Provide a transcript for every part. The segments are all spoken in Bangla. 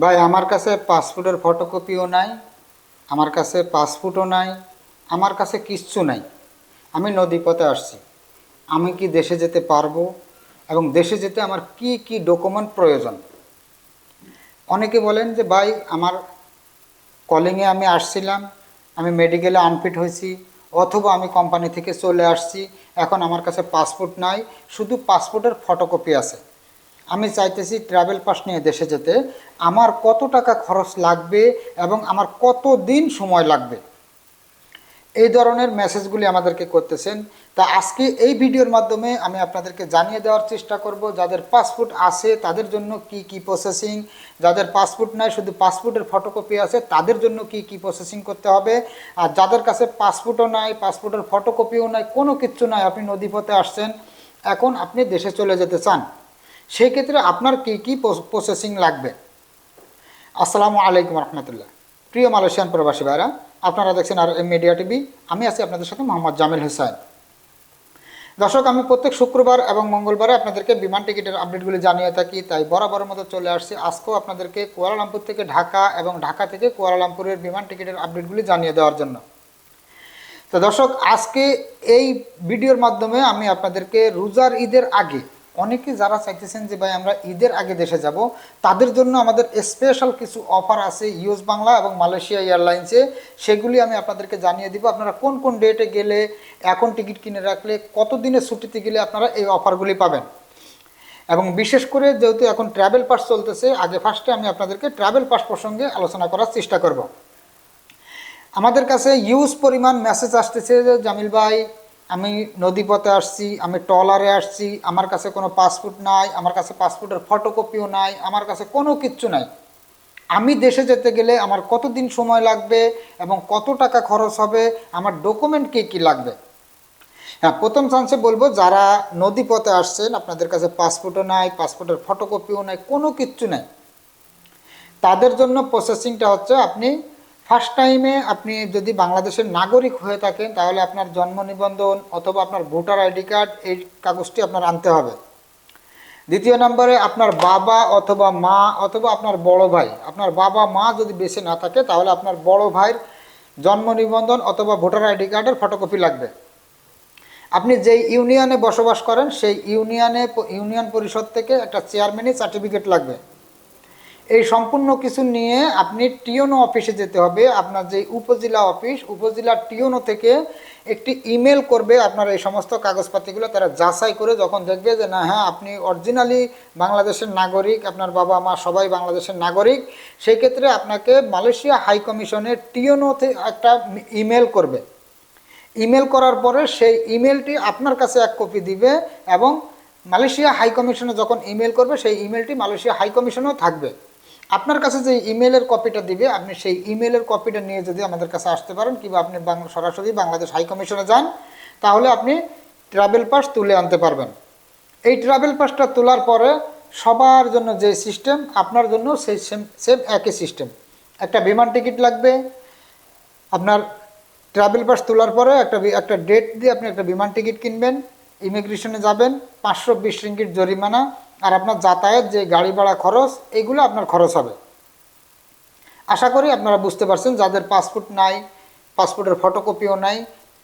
ভাই, আমার কাছে পাসপোর্টের ফটোকপিও নাই, আমার কাছে পাসপোর্টও নাই, আমার কাছে কিচ্ছু নাই। আমি নদীপথে আসছি। আমি কি দেশে যেতে পারব এবং দেশে যেতে আমার কি কি ডকুমেন্ট প্রয়োজন? অনেকে বলেন যে, ভাই, আমার কলিংয়ে আমি আসছিলাম, আমি মেডিকেলে আনফিট হয়েছি, অথবা আমি কোম্পানি থেকে চলে আসছি, এখন আমার কাছে পাসপোর্ট নাই, শুধু পাসপোর্টের ফটোকপি আছে। আমি চাইতেছি ট্রাভেল পাস নিয়ে দেশে যেতে। আমার কত টাকা খরচ লাগবে এবং আমার কত দিন সময় লাগবে? এই ধরনের মেসেজগুলি আমাদেরকে করতেছেন। তা আজকে এই ভিডিওর মাধ্যমে আমি আপনাদেরকে জানিয়ে দেওয়ার চেষ্টা করব, যাদের পাসপোর্ট আছে তাদের জন্য কি কি প্রসেসিং যাদের পাসপোর্ট নাই শুধু পাসপোর্টের ফটোকপি আছে তাদের জন্য কি কি প্রসেসিং করতে হবে, আর যাদের কাছে পাসপোর্টও নাই পাসপোর্টের ফটোকপিও নাই, কোনো কিচ্ছু নাই, আপনি নদীপথে আসছেন, এখন আপনি দেশে চলে যেতে চান। সেই ক্ষেত্রে আপনার কি কি প্রসেসিং লাগবে? আসসালামু আলাইকুম রহমতুল্লাহ। প্রিয় মালয়েশিয়ান প্রবাসী ভাইরা, আপনারা দেখছেন আর এম মিডিয়া টিভি। আমি আছি আপনাদের সাথে মোহাম্মদ জামিল হুসাইন দর্শক, আমি প্রত্যেক শুক্রবার এবং মঙ্গলবারে আপনাদেরকে বিমান টিকিটের আপডেটগুলি জানিয়ে থাকি, তাই বরাবরের মতো চলে আসছি। আজকেও আপনাদেরকে কুয়ালালামপুর থেকে ঢাকা এবং ঢাকা থেকে কুয়ালালামপুরের বিমান টিকিটের আপডেটগুলি জানিয়ে দেওয়ার জন্য। তো দর্শক, আজকে এই ভিডিওর মাধ্যমে আমি আপনাদেরকে রোজার ঈদের আগে অনেকে যারা চাইতেছেন যে, ভাই, আমরা ঈদের আগে দেশে যাব। তাদের জন্য আমাদের স্পেশাল কিছু অফার আছে ইউএস বাংলা এবং মালয়েশিয়া এয়ারলাইন্সে সেগুলি আমি আপনাদেরকে জানিয়ে দিব। আপনারা কোন কোন ডেটে গেলে, এখন টিকিট কিনে রাখলে কত দিনের ছুটিতে গেলে আপনারা এই অফারগুলি পাবেন? এবং বিশেষ করে যেহেতু এখন ট্রাভেল পাস চলতেছে, আগে ফার্স্টে আমি আপনাদেরকে ট্রাভেল পাস প্রসঙ্গে আলোচনা করার চেষ্টা করব। আমাদের কাছে ইউজ পরিমাণ মেসেজ আসতেছে যে, জামিল ভাই আমি নদীপথে আসছি, আমি ট্রলারে আসছি, আমার কাছে কোনো পাসপোর্ট নাই, আমার কাছে পাসপোর্টের ফটোকপিও নাই, আমার কাছে কোনো কিচ্ছু নাই। আমি দেশে যেতে গেলে আমার কতদিন সময় লাগবে এবং কত টাকা খরচ হবে, আমার ডকুমেন্ট কী কী লাগবে? হ্যাঁ প্রথম চান্সে বলব, যারা নদীপথে আসছেন, আপনাদের কাছে পাসপোর্টও নাই, পাসপোর্টের ফটোকপিও নাই, কোনো কিচ্ছু নাই। তাদের জন্য প্রসেসিংটা হচ্ছে আপনি ফার্স্ট টাইমে আপনি যদি বাংলাদেশের নাগরিক হয়ে থাকেন, তাহলে আপনার জন্ম নিবন্ধন অথবা আপনার ভোটার আইডি কার্ড এই কাগজটি আপনার আনতে হবে। দ্বিতীয় নম্বরে আপনার বাবা অথবা মা অথবা আপনার বড় ভাই। আপনার বাবা, মা যদি বেঁচে না থাকে, তাহলে আপনার বড় ভাইয়ের জন্ম নিবন্ধন অথবা ভোটার আইডি কার্ডের ফটোকপি লাগবে। আপনি যেই ইউনিয়নে বসবাস করেন, সেই ইউনিয়নে, ইউনিয়ন পরিষদ থেকে একটা চেয়ারম্যানই সার্টিফিকেট লাগবে। এই সম্পূর্ণ কিছু নিয়ে আপনি টিওনো অফিসে যেতে হবে। আপনার যে উপজেলা অফিস উপজেলা টিওনো থেকে একটি ইমেল করবে আপনার এই সমস্ত কাগজপাতিগুলো। তারা যাচাই করে যখন দেখবে যে, না হ্যাঁ আপনি অরিজিনালি বাংলাদেশের নাগরিক, আপনার বাবা মা সবাই বাংলাদেশের নাগরিক, সেই ক্ষেত্রে আপনাকে মালয়েশিয়া হাই কমিশনের টিওনোতে একটা ইমেল করবে। ইমেল করার পরে সেই ইমেলটি আপনার কাছে এক কপি দিবে এবং মালয়েশিয়া হাই কমিশনে যখন ইমেল করবে, সেই ইমেলটি মালয়েশিয়া হাই কমিশনেও থাকবে। আপনার কাছে যে ইমেলের কপিটা দিবে, আপনি সেই ইমেলের কপিটা নিয়ে যদি আমাদের কাছে আসতে পারেন, কিংবা আপনি বাংলা, সরাসরি বাংলাদেশ হাই কমিশনে যান, তাহলে আপনি ট্রাভেল পাস তুলে আনতে পারবেন। এই ট্রাভেল পাসটা তোলার পরে সবার জন্য যে সিস্টেম আপনার জন্য সেই সেম সেম একই সিস্টেম একটা বিমান টিকিট লাগবে, আপনার ট্রাভেল পাস তোলার পরে একটা একটা ডেট দিয়ে আপনি একটা বিমান টিকিট কিনবেন ইমিগ্রেশনে যাবেন, পাঁচশো বিশ রিঙ্গিট জরিমানা আর আপনার যাতায়াত যে গাড়ি ভাড়া খরচ, এগুলো আপনার খরচ হবে। আশা করি আপনারা বুঝতে পারছেন, যাদের পাসপোর্ট নাই, পাসপোর্টের ফটোকপিও নাই,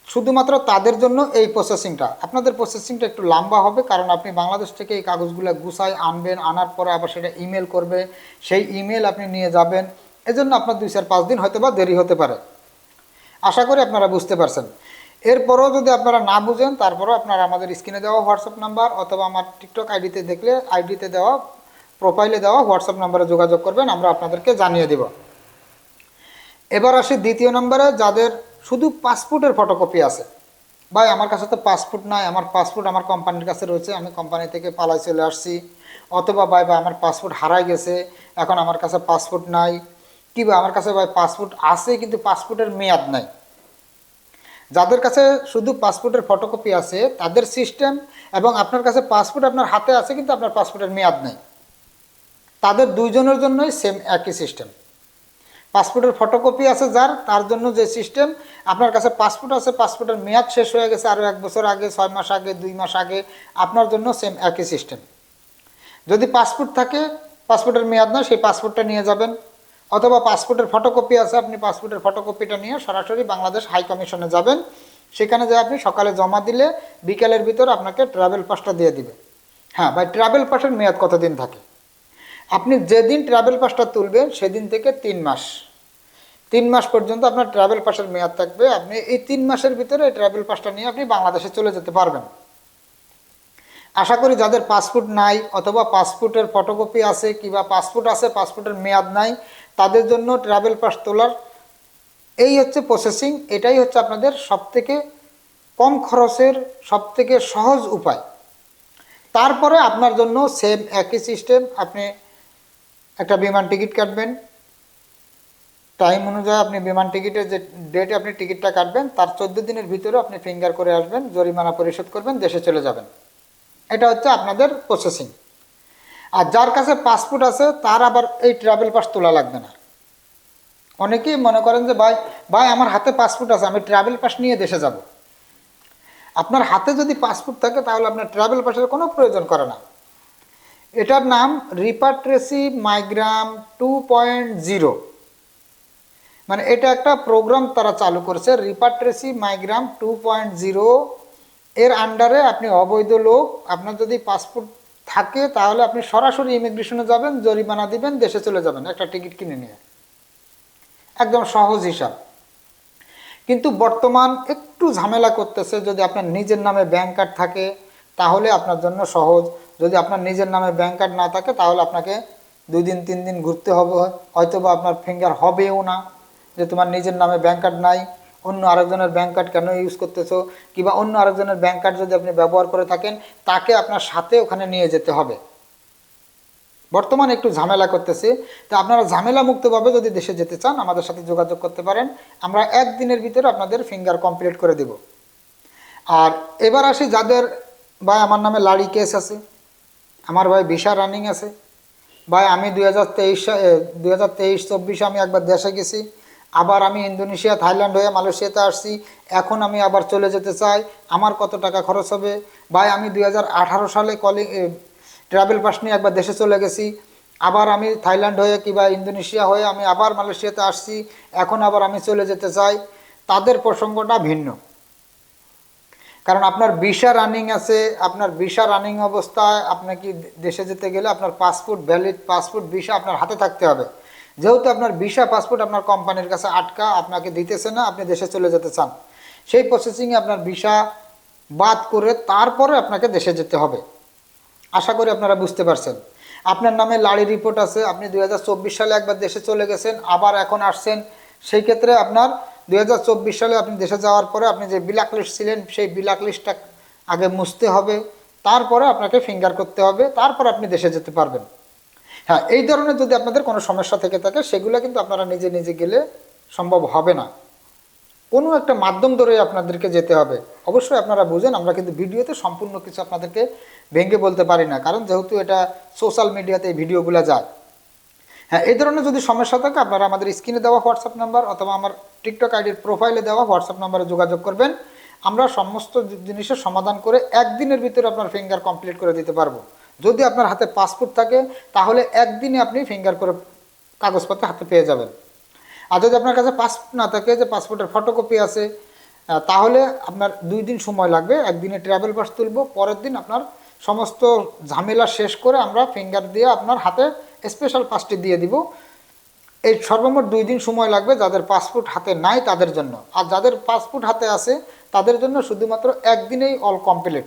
শুধুমাত্র তাদের জন্য এই প্রসেসিংটা আপনাদের প্রসেসিংটা একটু লম্বা হবে, কারণ আপনি বাংলাদেশ থেকে এই কাগজগুলো গুছায় আনবেন, আনার পরে আবার সেটা ইমেল করবে। সেই ইমেল আপনি নিয়ে যাবেন। এজন্য আপনার দুই চার পাঁচ দিন হয়তো বা দেরি হতে পারে। আশা করি আপনারা বুঝতে পারছেন। এরপরও যদি আপনারা না বুঝেন, তারপরও আপনারা আমাদের স্ক্রিনে দেওয়া হোয়াটসঅ্যাপ নাম্বার অথবা আমার টিকটক আইডিতে দেখলে, আইডিতে দেওয়া প্রোফাইলে দেওয়া হোয়াটসঅ্যাপ নাম্বারে যোগাযোগ করবেন, আমরা আপনাদেরকে জানিয়ে দেব। এবার আসি দ্বিতীয় নম্বরে যাদের শুধু পাসপোর্টের ফটোকপি আছে। ভাই, আমার কাছে তো পাসপোর্ট নাই, আমার পাসপোর্ট আমার কোম্পানির কাছে রয়েছে, আমি কোম্পানি থেকে পালাই চলে আসছি। অথবা ভাই ভাই, আমার পাসপোর্ট হারাই গেছে, এখন আমার কাছে পাসপোর্ট নাই। কি আমার কাছে ভাই পাসপোর্ট আছে, কিন্তু পাসপোর্টের মেয়াদ নাই। যাদের কাছে শুধু পাসপোর্টের ফটোকপি আছে, তাদের সিস্টেম এবং আপনার কাছে পাসপোর্ট আপনার হাতে আছে, কিন্তু আপনার পাসপোর্টের মেয়াদ নেই। তাদের দুইজনের জন্যই সেম একই সিস্টেম পাসপোর্টের ফটোকপি আছে যার, তার জন্য যে সিস্টেম আপনার কাছে পাসপোর্ট আছে, পাসপোর্টের মেয়াদ শেষ হয়ে গেছে আরও এক বছর আগে, ছয় মাস আগে, দুই মাস আগে, আপনার জন্য সেম একই সিস্টেম যদি পাসপোর্ট থাকে, পাসপোর্টের মেয়াদ না সেই পাসপোর্টটা নিয়ে যাবেন। অথবা পাসপোর্টের ফটোকপি আছে, আপনি পাসপোর্টের ফটোকপিটা নিয়ে সরাসরি বাংলাদেশ হাই কমিশনে যাবেন। সেখানে যে আপনি সকালে জমা দিলে বিকালের ভিতর আপনাকে ট্রাভেল পাসটা দিয়ে দিবে। হ্যাঁ ভাই ট্রাভেল পাসের মেয়াদ কতদিন থাকে? আপনি যেদিন ট্রাভেল পাসটা তুলবেন, সেদিন থেকে তিন মাস। তিন মাস পর্যন্ত আপনার ট্রাভেল পাসের মেয়াদ থাকবে। আপনি এই তিন মাসের ভিতরে এই ট্রাভেল পাসটা নিয়ে আপনি বাংলাদেশে চলে যেতে পারবেন। আশা করি যাদের পাসপোর্ট নাই অথবা পাসপোর্টের ফটোকপি আছে কিংবা পাসপোর্ট আছে পাসপোর্টের মেয়াদ নাই তাদের জন্য ট্রাভেল পাস তোলার, এই হচ্ছে প্রসেসিং এটাই হচ্ছে আপনাদের সবথেকে কম খরচের সবথেকে সহজ উপায়। তারপরে আপনার জন্য সেম একই সিস্টেম আপনি একটা বিমান টিকিট কাটবেন। টাইম অনুযায়ী আপনি বিমান টিকিটের যে ডেটে আপনি টিকিটটা কাটবেন, তার চোদ্দ দিনের ভিতরে আপনি ফিঙ্গার করে আসবেন, জরিমানা পরিশোধ করবেন, দেশে চলে যাবেন। এটা হচ্ছে আপনাদের প্রসেসিং আর যার কাছে পাসপোর্ট আছে, তার আবার এই ট্রাভেল পাস তোলা লাগবে না। অনেকেই মনে করেন যে, ভাই ভাই, আমার হাতে পাসপোর্ট আছে, আমি ট্রাভেল পাস নিয়ে দেশে যাব। আপনার হাতে যদি পাসপোর্ট থাকে, তাহলে আপনার ট্রাভেল পাসের কোনো প্রয়োজন করে না। এটার নাম রিপাট্রেসি মাইগ্রাম টু পয়েন্ট জিরো মানে এটা একটা প্রোগ্রাম তারা চালু করেছে রিপাট্রেসি মাইগ্রাম টু পয়েন্ট জিরো এর আন্ডারে আপনি অবৈধ লোক, আপনার যদি পাসপোর্ট থাকে, তাহলে আপনি সরাসরি ইমিগ্রেশনে যাবেন, জরিমানা দিবেন, দেশে চলে যাবেন, একটা টিকিট কিনে নিয়ে। একদম সহজ হিসাব। কিন্তু বর্তমান একটু ঝামেলা করতেছে, যদি আপনার নিজের নামে ব্যাংক কার্ড থাকে, তাহলে আপনার জন্য সহজ। যদি আপনার নিজের নামে ব্যাংক কার্ড না থাকে, তাহলে আপনাকে দুই দিন, তিন দিন ঘুরতে হবে। হয়তো বা আপনার ফিঙ্গার হবেও না, যে তোমার নিজের নামে ব্যাংক কার্ড নাই। অন্য আরেকজনের ব্যাঙ্ক কার্ড কেন ইউজ করতেছো? কিংবা অন্য আরেকজনের ব্যাঙ্ক কার্ড যদি আপনি ব্যবহার করে থাকেন, তাকে আপনার সাথে ওখানে নিয়ে যেতে হবে। বর্তমানে একটু ঝামেলা করতেছে। তো আপনারা ঝামেলা মুক্তভাবে যদি দেশে যেতে চান, আমাদের সাথে যোগাযোগ করতে পারেন। আমরা একদিনের ভিতরে আপনাদের ফিঙ্গার কমপ্লিট করে দেব। আর এবার আসি যাদের, ভাই আমার নামে লাড়ি কেস আছে। আমার ভাই ভিসা রানিং আছে। ভাই আমি দুই হাজার তেইশ দুই হাজার তেইশ, চব্বিশে আমি একবার দেশে গেছি। আবার আমি ইন্দোনেশিয়া, থাইল্যান্ড হয়ে মালয়েশিয়াতে আসছি। এখন আমি আবার চলে যেতে চাই। আমার কত টাকা খরচ হবে? ভাই, আমি দুই হাজার আঠারো সালে কলিং ট্রাভেল পাস নিয়ে একবার দেশে চলে গেছি। আবার আমি থাইল্যান্ড হয়ে কিংবা ইন্দোনেশিয়া হয়ে আমি আবার মালয়েশিয়াতে আসছি। এখন আবার আমি চলে যেতে চাই। তাদের প্রসঙ্গটা ভিন্ন। কারণ আপনার ভিসা রানিং আছে, আপনার ভিসা রানিং অবস্থায় আপনাকে দেশে যেতে গেলে আপনার পাসপোর্ট ভ্যালিড পাসপোর্ট ভিসা আপনার হাতে থাকতে হবে। যেহেতু আপনার ভিসা পাসপোর্ট আপনার কোম্পানির কাছে আটকা, আপনাকে দিতেছে না, আপনি দেশে চলে যেতে চান। সেই প্রসেসিংয়ে আপনার ভিসা বাদ করে তারপরে আপনাকে দেশে যেতে হবে। আশা করি আপনারা বুঝতে পারছেন। আপনার নামে লাড়ি রিপোর্ট আছে, আপনি দুই হাজার চব্বিশ সালে একবার দেশে চলে গেছেন, আবার এখন আসছেন। সেই ক্ষেত্রে আপনার দুই হাজার চব্বিশ সালে আপনি দেশে যাওয়ার পরে আপনি যে বিলাক লিস্ট ছিলেন, সেই বিলাক লিস্টটা আগে মুছতে হবে। তারপরে আপনাকে ফিঙ্গার করতে হবে, তারপর আপনি দেশে যেতে পারবেন। হ্যাঁ এই ধরনের যদি আপনাদের কোনো সমস্যা থেকে থাকে, সেগুলো কিন্তু আপনারা নিজে নিজে গেলে সম্ভব হবে না। কোনো একটা মাধ্যম ধরে আপনাদেরকে যেতে হবে। অবশ্যই আপনারা বুঝেন, আমরা কিন্তু ভিডিওতে সম্পূর্ণ কিছু আপনাদেরকে ভেঙে বলতে পারি না, কারণ যেহেতু এটা সোশ্যাল মিডিয়াতে এই ভিডিওগুলো যায়। হ্যাঁ এই ধরনের যদি সমস্যা থাকে, আপনারা আমাদের স্ক্রিনে দেওয়া হোয়াটসঅ্যাপ নাম্বার অথবা আমার টিকটক আইডির প্রোফাইলে দেওয়া হোয়াটসঅ্যাপ নাম্বারে যোগাযোগ করবেন। আমরা সমস্ত জিনিসের সমাধান করে একদিনের ভিতরে আপনার ফিঙ্গার কমপ্লিট করে দিতে পারব। যদি আপনার হাতে পাসপোর্ট থাকে, তাহলে একদিনে আপনি ফিঙ্গার করে কাগজপত্র হাতে পেয়ে যাবেন। আর যদি আপনার কাছে পাসপোর্ট না থাকে, যে পাসপোর্টের ফটোকপি আছে তাহলে আপনার দুই দিন সময় লাগবে একদিনে ট্রাভেল পাস তুলব, পরের দিন আপনার সমস্ত ঝামেলা শেষ করে আমরা ফিঙ্গার দিয়ে আপনার হাতে স্পেশাল পাসটি দিয়ে দিব। এই সর্বমোট দুই দিন সময় লাগবে যাদের পাসপোর্ট হাতে নাই তাদের জন্য। আর যাদের পাসপোর্ট হাতে আছে, তাদের জন্য শুধুমাত্র একদিনেই অল কমপ্লিট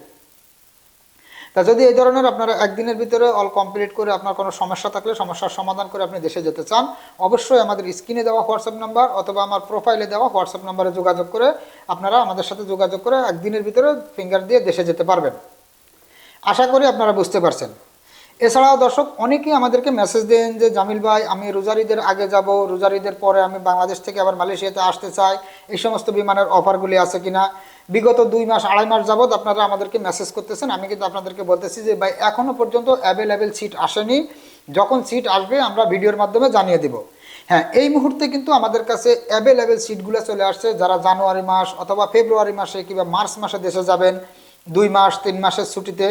তা যদি এই ধরনের আপনারা একদিনের ভিতরে অল কমপ্লিট করে আপনার কোনো সমস্যা থাকলে সমস্যার সমাধান করে আপনি দেশে যেতে চান, অবশ্যই আমাদের স্ক্রিনে দেওয়া হোয়াটসঅ্যাপ নাম্বার অথবা আমার প্রোফাইলে দেওয়া হোয়াটসঅ্যাপ নাম্বারে যোগাযোগ করে আপনারা আমাদের সাথে যোগাযোগ করে একদিনের ভিতরে ফিঙ্গার দিয়ে দেশে যেতে পারবেন। আশা করি আপনারা বুঝতে পারছেন। এছাড়াও দর্শক, অনেকেই আমাদেরকে মেসেজ দেন যে, জামিল ভাই, আমি রোজারিদের আগে যাব, রোজারিদের পরে আমি বাংলাদেশ থেকে আবার মালয়েশিয়াতে আসতে চাই। এই সমস্ত বিমানের অফারগুলি আছে কিনা? বিগত দুই মাস, আড়াই মাস যাবৎ আপনারা আমাদেরকে মেসেজ করতেছেন। আমি কিন্তু আপনাদেরকে বলতেছি যে, ভাই এখনও পর্যন্ত অ্যাভেলেবেল সিট আসেনি। যখন সিট আসবে, আমরা ভিডিওর মাধ্যমে জানিয়ে দেব। হ্যাঁ এই মুহূর্তে কিন্তু আমাদের কাছে অ্যাভেলেবেল সিটগুলো চলে আসছে। যারা জানুয়ারি মাস অথবা ফেব্রুয়ারি মাসে কিংবা মার্চ মাসে দেশে যাবেন, দুই মাস, তিন মাসের ছুটিতে,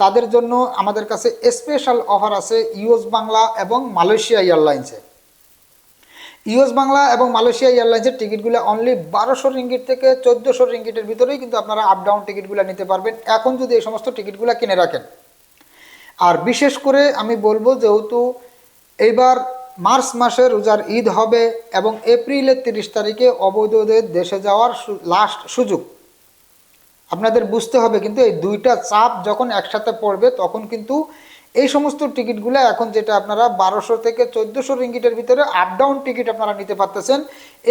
তাদের জন্য আমাদের কাছে স্পেশাল অফার আছে ইউএস বাংলা এবং মালয়েশিয়া এয়ারলাইন্সে ইউএস বাংলা এবং মালয়েশিয়া এয়ারলাইন্সের টিকিটগুলো অনলি বারোশো রিঙ্গিট থেকে চোদ্দোশো রিঙ্গিটের ভিতরেই কিন্তু আপনারা আপ ডাউন টিকিটগুলো নিতে পারবেন। এখন যদি এই সমস্ত টিকিটগুলো কিনে রাখেন। আর বিশেষ করে আমি বলব যেহেতু এইবার মার্চ মাসে রোজার ঈদ হবে এবং এপ্রিলের তিরিশ তারিখে অবৈধদের দেশে যাওয়ার লাস্ট সুযোগ। আপনাদের বুঝতে হবে কিন্তু এই দুইটা চাপ যখন একসাথে পড়বে তখন কিন্তু এই সমস্ত টিকিটগুলো এখন যেটা আপনারা বারোশো থেকে চোদ্দোশো রিঙ্গিটের ভিতরে আপ ডাউন টিকিট আপনারা নিতে পারতেছেন।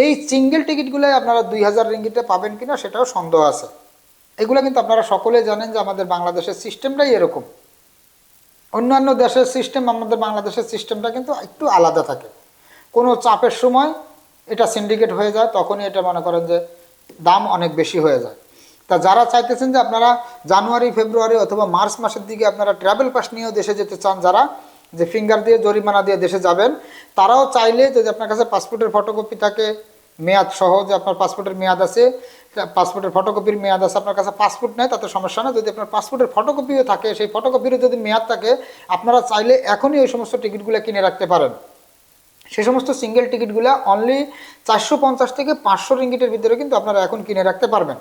এই সিঙ্গেল টিকিটগুলো আপনারা দুই হাজার রিঙ্গিটে পাবেন কিনা সেটাও সন্দেহ আছে। এগুলো কিন্তু আপনারা সকলে জানেন যে আমাদের বাংলাদেশের সিস্টেমটাই এরকম। অন্যান্য দেশের সিস্টেম আমাদের বাংলাদেশের সিস্টেমটা কিন্তু একটু আলাদা থাকে। কোনো চাপের সময় এটা সিন্ডিকেট হয়ে যায়, তখনই এটা মনে করেন যে দাম অনেক বেশি হয়ে যায়। তা যারা চাইতেছেন যে আপনারা জানুয়ারি, ফেব্রুয়ারি অথবা মার্চ মাসের দিকে আপনারা ট্রাভেল পাস নিয়েও দেশে যেতে চান যারা, যে ফিঙ্গার দিয়ে, জরিমানা দিয়ে দেশে যাবেন, তারাও চাইলে যদি আপনার কাছে পাসপোর্টের ফটোকপি থাকে, মেয়াদ সহ যে আপনার পাসপোর্টের মেয়াদ আছে পাসপোর্টের ফটোকপির মেয়াদ আছে, আপনার কাছে পাসপোর্ট নেই তাতে সমস্যা না। যদি আপনার পাসপোর্টের ফটোকপিও থাকে, সেই ফটোকপিরও যদি মেয়াদ থাকে, আপনারা চাইলে এখনই ওই সমস্ত টিকিটগুলো কিনে রাখতে পারেন। সে সমস্ত সিঙ্গেল টিকিটগুলো অনলি চারশো পঞ্চাশ থেকে পাঁচশো রিঙ্গিটের ভিতরে কিন্তু আপনারা এখন কিনে রাখতে পারবেন।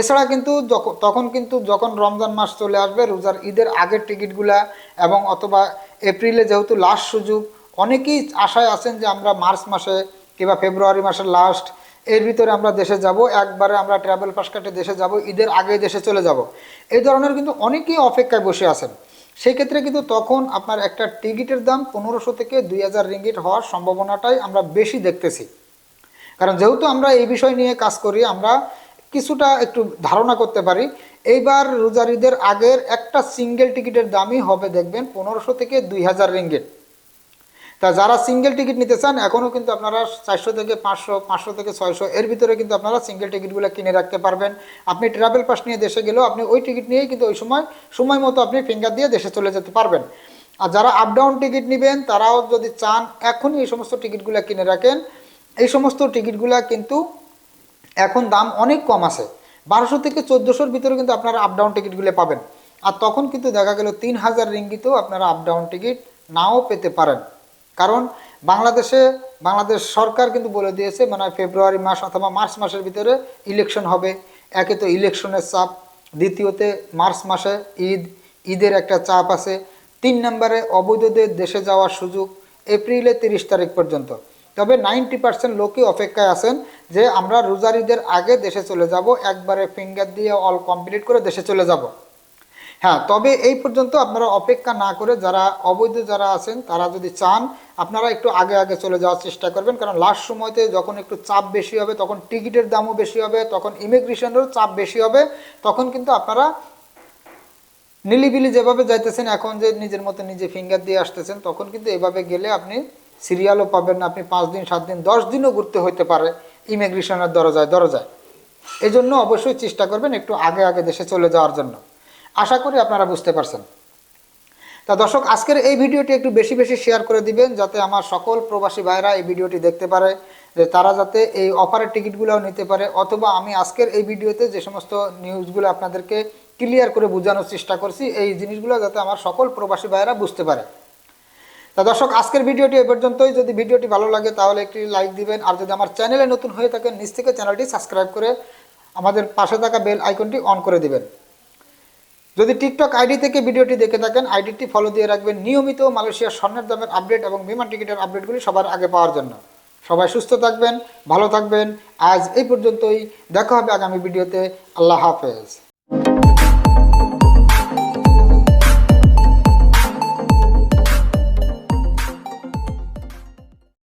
এছাড়া কিন্তু তখন কিন্তু যখন রমজান মাস চলে আসবে, রোজার ঈদের আগের টিকিটগুলা এবং অথবা এপ্রিলে যেহেতু লাস্ট সুযোগ, অনেকেই আশায় আছেন যে আমরা মার্চ মাসে কিংবা ফেব্রুয়ারি মাসের লাস্ট এর ভিতরে আমরা দেশে যাব, একবারে আমরা ট্রাভেল পাস কাটে দেশে যাব, ঈদের আগে দেশে চলে যাব। এই ধরনের কিন্তু অনেকেই অপেক্ষায় বসে আছেন। সেই ক্ষেত্রে কিন্তু তখন আপনার একটা টিকিটের দাম পনেরোশো থেকে দুই হাজার রিঙ্গিট হওয়ার সম্ভাবনাটাই আমরা বেশি দেখতেছি। কারণ যেহেতু আমরা এই বিষয় নিয়ে কাজ করি, আমরা কিছুটা একটু ধারণা করতে পারি। এইবার রোজার ঈদের আগের একটা সিঙ্গেল টিকিটের দামই হবে দেখবেন পনেরোশো থেকে দুই হাজার রিঙ্গিট তা যারা সিঙ্গেল টিকিট নিতে চান এখনও কিন্তু আপনারা চারশো থেকে পাঁচশো পাঁচশো থেকে ছয়শো, এর ভিতরে কিন্তু আপনারা সিঙ্গেল টিকিটগুলো কিনে রাখতে পারবেন। আপনি ট্রাভেল পাস নিয়ে দেশে গেলেও আপনি ওই টিকিট নিয়েই কিন্তু ওই সময় সময় মতো আপনি ফিঙ্গার দিয়ে দেশে চলে যেতে পারবেন। আর যারা আপ ডাউন টিকিট নেবেন, তারাও যদি চান এখনই এই সমস্ত টিকিটগুলো কিনে রাখেন। এই সমস্ত টিকিটগুলো কিন্তু এখন দাম অনেক কম আছে। বারোশো থেকে চোদ্দোশোর ভিতরে কিন্তু আপনারা আপ ডাউন টিকিটগুলো পাবেন। আর তখন কিন্তু দেখা গেল তিন হাজার রিঙ্গিতেও আপনারা আপ ডাউন টিকিট নাও পেতে পারেন। কারণ বাংলাদেশে, বাংলাদেশ সরকার কিন্তু বলে দিয়েছে মানে ফেব্রুয়ারি মাস অথবা মার্চ মাসের ভিতরে ইলেকশন হবে। একে তো ইলেকশনের চাপ, দ্বিতীয়তে মার্চ মাসে ঈদ, ঈদের একটা চাপ আছে। তিন নম্বরে অবৈধদের দেশে যাওয়ার সুযোগ এপ্রিলে তিরিশ তারিখ পর্যন্ত। তবে নাইনটি পার্সেন্ট লোকই অপেক্ষায় আছেন যে আমরা রোজার ঈদের আগে দেশে চলে যাব, একবারে ফিঙ্গার দিয়ে অল কমপ্লিট করে দেশে চলে যাব। হ্যাঁ তবে এই পর্যন্ত আপনারা অপেক্ষা না করে যারা অবৈধ যারা আছেন, তারা যদি চান, আপনারা একটু আগে আগে চলে যাওয়ার চেষ্টা করবেন। কারণ লাস্ট সময়তে যখন একটু চাপ বেশি হবে, তখন টিকিটের দামও বেশি হবে, তখন ইমিগ্রেশনেরও চাপ বেশি হবে, তখন কিন্তু আপনারা নিলিবিলি যেভাবে যাইতেছেন, এখন যে নিজের মতো নিজে ফিঙ্গার দিয়ে আসতেছেন, তখন কিন্তু এভাবে গেলে আপনি সিরিয়ালও পাবেন না। আপনি পাঁচ দিন, সাত দিন, দশ দিনও ঘুরতে হইতে পারে। ইমিগ্রেশনের দরজায় দরজায়। এই জন্য অবশ্যই চেষ্টা করবেন একটু আগে আগে দেশে চলে যাওয়ার জন্য। আশা করি আপনারা বুঝতে পারছেন। তা দর্শক, আজকের এই ভিডিওটি একটু বেশি বেশি শেয়ার করে দিবেন, যাতে আমার সকল প্রবাসী ভাইরা এই ভিডিওটি দেখতে পারে, যে তারা যাতে এই অফারের টিকিটগুলোও নিতে পারে, অথবা আমি আজকের এই ভিডিওতে যে সমস্ত নিউজগুলো আপনাদেরকে ক্লিয়ার করে বোঝানোর চেষ্টা করছি, এই জিনিসগুলো যাতে আমার সকল প্রবাসী ভাইরা বুঝতে পারে। তা দর্শক, আজকের ভিডিওটি এ পর্যন্তই। যদি ভিডিওটি ভালো লাগে তাহলে একটি লাইক দিবেন। আর যদি আমার চ্যানেলে নতুন হয়ে থাকেন নিচ থেকে চ্যানেলটি সাবস্ক্রাইব করে আমাদের পাশে থাকা বেল আইকনটি অন করে দিবেন। যদি টিকটক আইডি থেকে ভিডিওটি দেখে থাকেন, আইডিটি ফলো দিয়ে রাখবেন নিয়মিত মালয়েশিয়ার স্বর্ণের দামের আপডেট এবং বিমান টিকিটের আপডেটগুলি সবার আগে পাওয়ার জন্য। সবাই সুস্থ থাকবেন, ভালো থাকবেন। আজ এই পর্যন্তই। দেখা হবে আগামী ভিডিওতে। আল্লাহ হাফেজ।